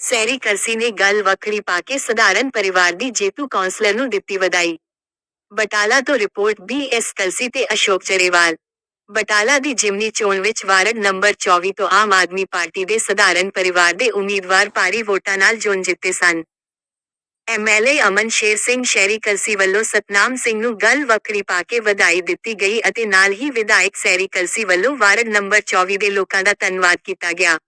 ਸੈਰੀ ਕਰਸੀ ਨੇ ਗੱਲ ਵੱਖਰੀ ਪਾ ਕੇ ਸਧਾਰਨ ਪਰਿਵਾਰ ਦੀ ਜੇਤੂ ਕੌਂਸਲਰ ਨੂੰ ਦਿੱਤੀ ਵਧਾਈ। ਬਟਾਲਾ ਤੋਂ ਰਿਪੋਰਟ ਬੀ ਐਸ ਕਲਸੀ ਤੇ ਅਸ਼ੋਕ ਚਰੇਵਾਲ ਬਟਾਲਾ ਦੀ ਜਿਮਨੀ ਚੋਣ ਵਿੱਚ ਵਾਰਡ ਨੰਬਰ 24 ਤੋਂ ਆਮ ਆਦਮੀ ਪਾਰਟੀ ਦੇ ਸਧਾਰਨ ਪਰਿਵਾਰ ਦੇ ਉਮੀਦਵਾਰ ਭਾਰੀ ਵੋਟਾਂ ਨਾਲ ਚੁਣ ਜਿੱਤੇ ਸਨ। ਐਮਐਲਏ ਅਮਨ ਸ਼ੇਰ ਸਿੰਘ ਸ਼ਹਿਰੀ ਕਲਸੀ ਵੱਲੋਂ ਸਤਨਾਮ ਸਿੰਘ ਨੂੰ ਗੱਲ ਵੱਖਰੀ ਪਾ ਕੇ ਵਧਾਈ ਦਿੱਤੀ ਗਈ ਅਤੇ ਨਾਲ ਹੀ ਵਿਧਾਇਕ ਸੈਰੀ ਕਲਸੀ ਵੱਲੋਂ ਵਾਰਡ ਨੰਬਰ 24 ਦੇ ਲੋਕਾਂ ਦਾ ਧੰਨਵਾਦ ਕੀਤਾ ਗਿਆ।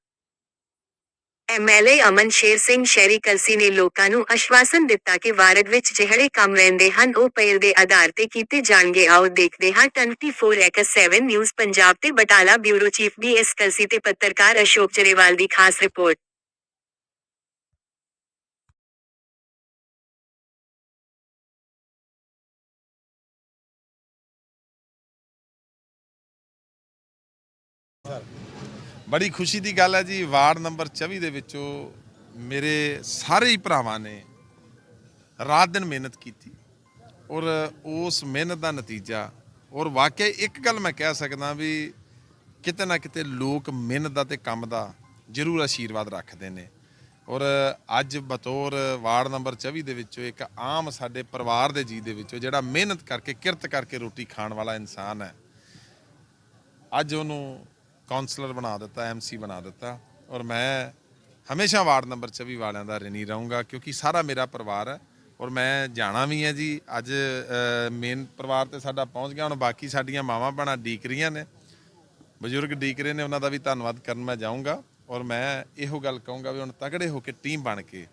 ਐਮਐਲਏ ਅਮਨ ਸ਼ੇਰ ਸਿੰਘ ਸ਼ਹਿਰੀ ਕਲਸੀ ਨੇ ਲੋਕਾਂ ਨੂੰ ਆਸ਼ਵਾਸਨ ਦਿੱਤਾ ਕਿ ਵਾਰਡ ਵਿੱਚ ਜਿਹੜੇ ਕੰਮ ਰਹਿੰਦੇ ਹਨ, ਉਹ ਪਹਿਲ ਦੇ ਆਧਾਰ ਤੇ ਕੀਤੇ ਜਾਣਗੇ। ਆਓ ਦੇਖਦੇ ਹਾਂ 24x7 ਨਿਊਜ਼ ਪੰਜਾਬ ਤੇ Batala bureau chief BS Kalsi ਤੇ ਪੱਤਰਕਾਰ ਅਸ਼ੋਕ ਚਰੇਵਾਲ ਦੀ ਖਾਸ ਰਿਪੋਰਟ। ਬੜੀ ਖੁਸ਼ੀ ਦੀ ਗੱਲ ਹੈ ਜੀ, ਵਾਰਡ ਨੰਬਰ 24 ਦੇ ਵਿੱਚੋਂ ਮੇਰੇ ਸਾਰੇ ਹੀ ਭਰਾਵਾਂ ਨੇ ਰਾਤ ਦਿਨ ਮਿਹਨਤ ਕੀਤੀ ਔਰ ਉਸ ਮਿਹਨਤ ਦਾ ਨਤੀਜਾ ਔਰ ਵਾਕਿਆ ਇੱਕ ਗੱਲ ਮੈਂ ਕਹਿ ਸਕਦਾ ਵੀ ਕਿਤੇ ਨਾ ਕਿਤੇ ਲੋਕ ਮਿਹਨਤ ਦਾ ਤੇ ਕੰਮ ਦਾ ਜ਼ਰੂਰ ਆਸ਼ੀਰਵਾਦ ਰੱਖਦੇ ਨੇ ਔਰ ਅੱਜ ਬਤੌਰ ਵਾਰਡ ਨੰਬਰ 24 ਦੇ ਵਿੱਚੋਂ ਇੱਕ ਆਮ ਸਾਡੇ ਪਰਿਵਾਰ ਦੇ ਜੀ ਦੇ ਵਿੱਚੋਂ ਜਿਹੜਾ ਮਿਹਨਤ ਕਰਕੇ ਕਿਰਤ ਕਰਕੇ ਰੋਟੀ ਖਾਣ ਵਾਲਾ ਇਨਸਾਨ ਹੈ, ਅੱਜ ਉਹਨੂੰ ਕਾਉਂਸਲਰ ਬਣਾ ਦਿੱਤਾ ਐਮਸੀ ਬਣਾ ਦਿੱਤਾ ਔਰ ਮੈਂ ਹਮੇਸ਼ਾ ਵਾਰਡ ਨੰਬਰ 24 ਵਾਲਿਆਂ ਦਾ ਰਿਣੀ ਰਹੂੰਗਾ ਕਿਉਂਕਿ ਸਾਰਾ ਮੇਰਾ ਪਰਿਵਾਰ ਹੈ ਔਰ ਮੈਂ ਜਾਣਾ ਵੀ ਹੈ ਜੀ। ਅੱਜ ਮੇਨ ਪਰਿਵਾਰ ਤੇ ਸਾਡਾ ਪਹੁੰਚ ਗਿਆ, ਹੁਣ ਬਾਕੀ ਸਾਡੀਆਂ ਮਾਵਾਂ ਭੈਣਾਂ ਡੀਕ ਰਹੀਆਂ ਨੇ। ਬਜ਼ੁਰਗ ਡੀਕ ਰਹੇ ਨੇ, ਉਹਨਾਂ ਦਾ ਵੀ ਧੰਨਵਾਦ ਕਰਨ ਮੈਂ ਜਾਊਂਗਾ ਔਰ ਮੈਂ ਇਹੋ ਗੱਲ ਕਹੂੰਗਾ ਵੀ ਹੁਣ ਤਗੜੇ ਹੋ ਕੇ ਟੀਮ ਬਣ ਕੇ।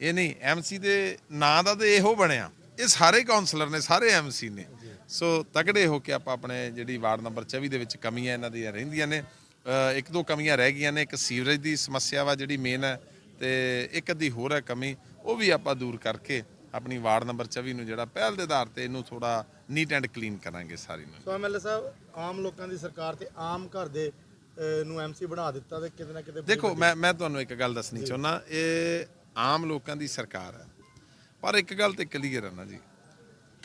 ਇਹ ਨਹੀਂ ਐਮਸੀ ਦੇ ਨਾਂ ਦਾ ਤੇ ਇਹੋ ਬਣਿਆ। ਇਹ ਸਾਰੇ ਕਾਉਂਸਲਰ ਨੇ, ਸਾਰੇ ਐਮਸੀ ਨੇ। ਸੋ ਤਗੜੇ ਹੋ ਕੇ ਆਪਾਂ ਆਪਣੇ ਜਿਹੜੀ ਵਾਰਡ ਨੰਬਰ 24 ਦੇ ਵਿੱਚ ਕਮੀਆਂ ਇਹਨਾਂ ਦੀਆਂ ਰਹਿੰਦੀਆਂ ਨੇ। ਇੱਕ ਦੋ ਕਮੀਆਂ ਰਹਿ ਗਈਆਂ ਨੇ ਇੱਕ ਸੀਵਰੇਜ ਦੀ ਸਮੱਸਿਆ ਵਾ ਜਿਹੜੀ ਮੇਨ ਹੈ ਤੇ ਇੱਕ ਅੱਧੀ ਹੋਰ ਹੈ ਕਮੀ ਉਹ ਵੀ ਆਪਾਂ ਦੂਰ ਕਰਕੇ ਆਪਣੀ ਵਾਰਡ ਨੰਬਰ 24 ਨੂੰ ਜਿਹੜਾ ਪਹਿਲ ਦੇ ਆਧਾਰ ਤੇ ਇਹਨੂੰ ਥੋੜਾ ਨੀਟ ਐਂਡ ਕਲੀਨ ਕਰਾਂਗੇ ਸਾਰੀ ਨੂੰ। ਸੋ ਐਮਐਲਏ ਸਾਹਿਬ ਆਮ ਲੋਕਾਂ ਦੀ ਸਰਕਾਰ ਤੇ ਆਮ ਘਰ ਦੇ ਨੂੰ ਐਮਸੀ ਬਣਾ ਦਿੱਤਾ ਤੇ ਕਿਤੇ ਨਾ ਕਿਤੇ ਦੇਖੋ ਮੈਂ ਮੈਂ ਤੁਹਾਨੂੰ ਇੱਕ ਗੱਲ ਦੱਸਣੀ ਚਾਹੁੰਦਾ ਇਹ ਆਮ ਲੋਕਾਂ ਦੀ ਸਰਕਾਰ ਹੈ ਪਰ ਇੱਕ ਗੱਲ ਤੇ ਕਲੀਅਰ ਹੈ ਨਾ ਜੀ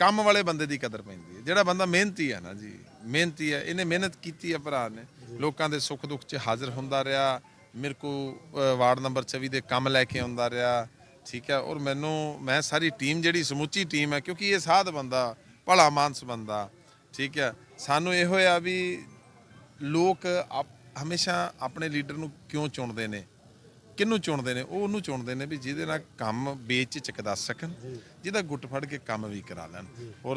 ਕੰਮ ਵਾਲੇ ਬੰਦੇ ਦੀ ਕਦਰ ਪੈਂਦੀ ਹੈ। ਜਿਹੜਾ ਬੰਦਾ ਮਿਹਨਤੀ ਹੈ ਨਾ ਜੀ ਮਿਹਨਤੀ ਹੈ ਇਹਨੇ ਮਿਹਨਤ ਕੀਤੀ ਹੈ ਭਰਾ ਨੇ। ਲੋਕਾਂ ਦੇ ਸੁੱਖ ਦੁੱਖ 'ਚ ਹਾਜ਼ਰ ਹੁੰਦਾ ਰਿਹਾ ਮੇਰੇ ਕੋ ਵਾਰਡ ਨੰਬਰ 24 ਦੇ ਕੰਮ ਲੈ ਕੇ ਆਉਂਦਾ ਰਿਹਾ ਠੀਕ ਹੈ ਔਰ ਮੈਨੂੰ ਮੈਂ ਸਾਰੀ ਟੀਮ ਜਿਹੜੀ ਸਮੁੱਚੀ ਟੀਮ ਹੈ ਕਿਉਂਕਿ ਇਹ ਸਾਧ ਬੰਦਾ ਭਲਾ ਮਾਨਸ ਬੰਦਾ ਠੀਕ ਹੈ ਸਾਨੂੰ ਇਹੋ ਆ ਵੀ ਲੋਕ ਹਮੇਸ਼ਾ ਆਪਣੇ ਲੀਡਰ ਨੂੰ ਕਿਉਂ ਚੁਣਦੇ ਨੇ? ਕਿਹਨੂੰ ਚੁਣਦੇ ਨੇ? ਉਹ ਉਹਨੂੰ ਚੁਣਦੇ ਨੇ ਵੀ ਜਿਹਦੇ ਨਾਲ ਕੰਮ ਵੇਚ ਚਕਦਾ ਸਕਣ ਜਿਹਦਾ ਗੁੱਟ ਫੜ ਕੇ ਕੰਮ ਵੀ ਕਰਾ ਲੈਣ। ਔਰ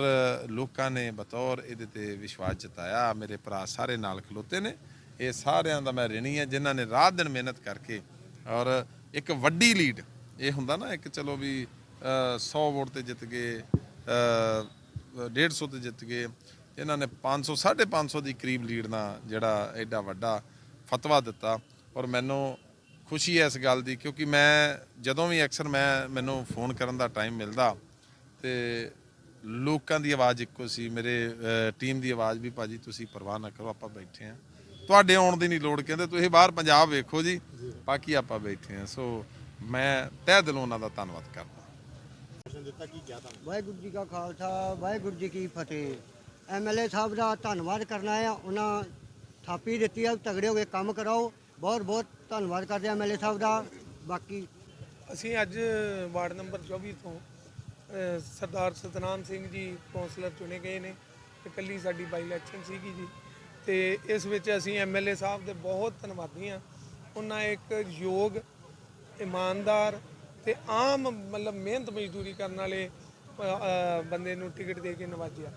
ਲੋਕਾਂ ਨੇ ਬਤੌਰ ਇਹਦੇ ਤੇ ਵਿਸ਼ਵਾਸ ਜਤਾਇਆ ਮੇਰੇ ਭਰਾ ਸਾਰੇ ਨਾਲ ਖਲੋਤੇ ਨੇ। ਇਹ ਸਾਰਿਆਂ ਦਾ ਮੈਂ ਰਿਣੀ ਹੈ ਜਿਨ੍ਹਾਂ ਨੇ ਰਾਤ ਦਿਨ ਮਿਹਨਤ ਕਰਕੇ ਔਰ ਇੱਕ ਵੱਡੀ ਲੀਡ ਇਹ ਹੁੰਦਾ ਨਾ ਇੱਕ ਚਲੋ ਵੀ ਅ, 100 ਵੋਟ ਤੇ ਜਿੱਤ ਗਏ ਅ, 150 ਤੇ ਜਿੱਤ ਗਏ ਇਹਨਾਂ ਨੇ 500 550 ਦੀ ਕਰੀਬ ਲੀਡ ਨਾਲ ਜਿਹੜਾ ਐਡਾ ਵੱਡਾ ਫਤਵਾ ਦਿੱਤਾ। ਔਰ ਮੈਨੂੰ ਖੁਸ਼ੀ ਹੈ ਇਸ ਗੱਲ ਦੀ, ਕਿਉਂਕਿ ਮੈਂ ਜਦੋਂ ਵੀ ਅਕਸਰ ਮੈਂ ਮੈਨੂੰ ਫੋਨ ਕਰਨ ਦਾ ਟਾਈਮ ਮਿਲਦਾ ਤੇ ਲੋਕਾਂ ਦੀ ਆਵਾਜ਼ ਇੱਕੋ ਸੀ, ਮੇਰੇ ਟੀਮ ਦੀ ਆਵਾਜ਼ ਵੀ ਭਾਜੀ ਤੁਸੀਂ ਪਰਵਾਹ ਨਾ ਕਰੋ, ਆਪਾਂ ਬੈਠੇ ਆ ਤੁਹਾਡੇ ਆਉਣ ਦੀ ਨਹੀਂ ਲੋੜ ਕਹਿੰਦੇ, ਤੁਸੀਂ ਬਾਹਰ ਪੰਜਾਬ ਵੇਖੋ ਜੀ, ਬਾਕੀ ਆਪਾਂ ਬੈਠੇ ਆ ਸੋ ਮੈਂ ਤਹਿ ਦਿਲੋਂ ਉਹਨਾਂ ਦਾ ਧੰਨਵਾਦ ਕਰਦਾ। ਵਾਹਿਗੁਰੂ ਜੀ ਕਾ ਖਾਲਸਾ, ਵਾਹਿਗੁਰੂ ਜੀ ਕੀ ਫਤਿਹ। ਐਮਐਲਏ ਸਾਹਿਬ ਦਾ ਧੰਨਵਾਦ ਕਰਨਾ ਆ ਉਹਨਾਂ ਥਾਪੀ ਦਿੱਤੀ ਆ, ਤਗੜੇ ਹੋ ਕੇ ਕੰਮ ਕਰਾਓ। ਬਹੁਤ ਬਹੁਤ ਧੰਨਵਾਦ ਕਰਦੇ ਐਮਐਲਏ ਸਾਹਿਬ ਦਾ। ਬਾਕੀ ਅਸੀਂ ਅੱਜ ਵਾਰਡ ਨੰਬਰ 24 ਤੋਂ ਅਹ, ਸਰਦਾਰ ਸਤਨਾਮ ਸਿੰਘ ਜੀ ਕੌਂਸਲਰ ਚੁਣੇ ਗਏ ਨੇ ਤੇ ਕੱਲੀ ਸਾਡੀ ਬਾਈ ਇਲੈਕਸ਼ਨ ਸੀਗੀ ਜੀ। ਤੇ ਇਸ ਵਿੱਚ ਅਸੀਂ ਐਮਐਲਏ ਸਾਹਿਬ ਦੇ ਬਹੁਤ ਧੰਨਵਾਦੀ ਆ ਉਹਨਾਂ ਇੱਕ ਯੋਗ ਇਮਾਨਦਾਰ ਤੇ ਆਮ ਮਤਲਬ ਮਿਹਨਤ ਮਜ਼ਦੂਰੀ ਕਰਨ ਵਾਲੇ ਅਹ, ਅਹ, ਬੰਦੇ ਨੂੰ ਟਿਕਟ ਦੇ ਕੇ ਨਵਾਜਿਆ।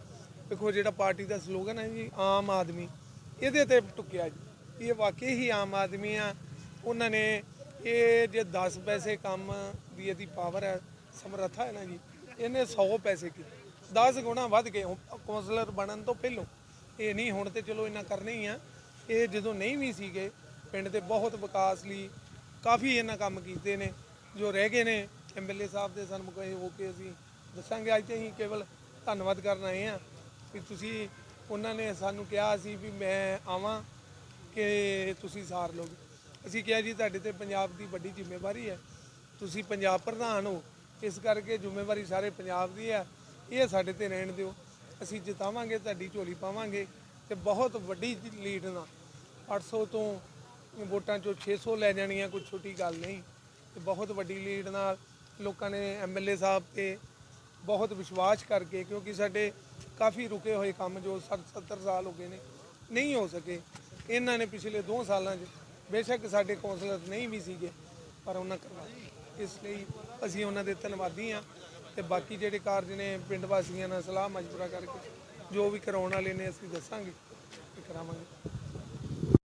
ਦੇਖੋ ਜਿਹੜਾ ਪਾਰਟੀ ਦਾ ਸਲੋਗਨ ਹੈ ਜੀ ਆਮ ਆਦਮੀ ਇਹਦੇ ਤੇ ਟੁੱਕਿਆ ਜੀ। ਇਹ ਵਾਕਈ ਹੀ ਆਮ ਆਦਮੀ ਆ। ਉਹਨਾਂ ਨੇ ਇਹ ਜੇ 10 ਪੈਸੇ ਕੰਮ ਦੀ ਇਹਦੀ ਪਾਵਰ ਹੈ, ਸਮਰੱਥਾ ਹੈ ਨਾ ਜੀ, ਇਹਨੇ 100 ਪੈਸੇ ਕੀਤੇ। 10 ਗੁਣਾ ਵੱਧ ਗਏ। ਕੌਂਸਲਰ ਬਣਨ ਤੋਂ ਪਹਿਲਾਂ ਇਹ ਨਹੀਂ, ਹੁਣ ਤੇ ਚਲੋ ਇਹਨਾਂ ਕਰਨੇ ਹੀ ਆ। ਇਹ ਜਦੋਂ ਨਹੀਂ ਵੀ ਸੀਗੇ, ਪਿੰਡ ਦੇ ਬਹੁਤ ਵਿਕਾਸ ਲਈ ਕਾਫੀ ਇਹਨਾਂ ਕੰਮ ਕੀਤੇ ਨੇ, ਜੋ ਰਹਿ ਗਏ ਨੇ। ਐਮਐਲਏ ਸਾਹਿਬ ਦੇ ਸਾਨੂੰ ਸਨਮੁਖ ਹੋ ਕੇ ਅਸੀਂ ਦੱਸਾਂਗੇ, ਅੱਜ ਤੇ ਅਸੀਂ ਕੇਵਲ ਧੰਨਵਾਦ ਕਰਨ ਆਏ ਆ ਵੀ ਤੁਸੀਂ, ਉਹਨਾਂ ਨੇ ਸਾਨੂੰ ਕਿਹਾ ਸੀ ਵੀ ਮੈਂ ਆਵਾਂ। ਕਿ ਤੁਸੀਂ ਸਾਰ ਲੋਗੇ। ਅਸੀਂ ਕਿਹਾ ਜੀ, ਤੁਹਾਡੇ ਤੇ ਪੰਜਾਬ ਦੀ ਵੱਡੀ ਜ਼ਿੰਮੇਵਾਰੀ ਹੈ। ਤੁਸੀਂ ਪੰਜਾਬ ਪ੍ਰਧਾਨ ਹੋ। ਇਸ ਕਰਕੇ ਜ਼ਿੰਮੇਵਾਰੀ ਸਾਰੇ ਪੰਜਾਬ ਦੀ ਹੈ। ਇਹ ਸਾਡੇ ਤੇ ਰਹਿਣ ਦਿਓ। ਅਸੀਂ ਜਿਤਾਵਾਂਗੇ, ਤੁਹਾਡੀ ਝੋਲੀ ਪਾਵਾਂਗੇ ਤੇ ਬਹੁਤ ਵੱਡੀ ਲੀਡ ਨਾਲ 800 ਤੋਂ ਵੋਟਾਂ ਚੋਂ 600 ਲੈ ਜਾਣੀਆਂ, ਕੋਈ ਛੋਟੀ ਗੱਲ ਨਹੀਂ। ਤੇ ਬਹੁਤ ਵੱਡੀ ਲੀਡ ਨਾਲ ਲੋਕਾਂ ਨੇ ਐਮਐਲਏ ਸਾਹਿਬ ਤੇ ਬਹੁਤ ਵਿਸ਼ਵਾਸ ਕਰਕੇ, ਕਿਉਂਕਿ ਸਾਡੇ ਕਾਫੀ ਰੁਕੇ ਹੋਏ ਕੰਮ ਜੋ 60 70 ਸਾਲ ਹੋ ਗਏ ਨੇ, ਨਹੀਂ ਹੋ ਸਕੇ। ਇਹਨਾਂ ਨੇ ਪਿਛਲੇ 2 ਸਾਲਾਂ 'ਚ ਬੇਸ਼ੱਕ ਸਾਡੇ ਕੌਂਸਲਰ ਨਹੀਂ ਵੀ ਸੀਗੇ, ਪਰ ਉਹਨਾਂ ਕਰਵਾਇਆ ਇਸ ਲਈ ਅਸੀਂ ਉਹਨਾਂ ਦੇ ਧੰਨਵਾਦੀ ਹਾਂ ਤੇ ਬਾਕੀ ਜਿਹੜੇ ਕਾਰਜ ਨੇ ਪਿੰਡ ਵਾਸੀਆਂ ਨਾਲ ਸਲਾਹ ਮਸ਼ਵਰਾ ਕਰਕੇ ਜੋ ਵੀ ਕਰਾਉਣ ਵਾਲੇ ਨੇ ਅਸੀਂ ਦੱਸਾਂਗੇ ਤੇ ਕਰਾਵਾਂਗੇ।